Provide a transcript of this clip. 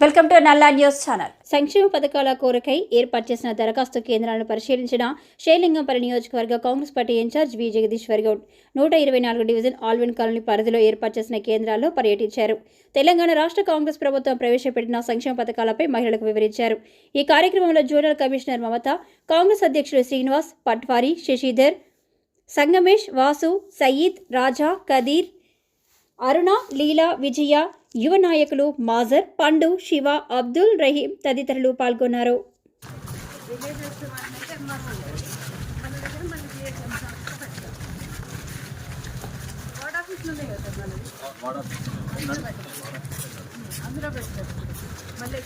Welcome to Nalla news channel. సంక్షేమ పథకాల కోరకై ఏర్పాటు చేసిన దరఖాస్తు కేంద్రాలను పరిశీలించిన షేలింగంపల్లి నియోజకవర్గ Congress party incharge V Jagadishwar Goud నూట ఇరవై నాలుగు డివిజన్ ఆల్విన్ కాలనీ పరిధిలో ఏర్పాటు చేసిన కేంద్రాల్లో పర్యటించారు. తెలంగాణ రాష్ట్ర కాంగ్రెస్ ప్రభుత్వం ప్రవేశపెట్టిన సంక్షేమ పథకాలపై మహిళలకు వివరించారు. ఈ కార్యక్రమంలో జోనల్ కమిషనర్ మమత కాంగ్రెస్ అధ్యక్షులు శ్రీనివాస్ పట్వారి శశిధర్ సంగమేష్ వాసు సయీద్ రాజా కదీర్ అరుణ లీలా విజయ యువ నాయకులు మాజర్ పండు శివ అబ్దుల్ రహీం తదితరులు పాల్గొన్నారు. అందులో మళ్ళీ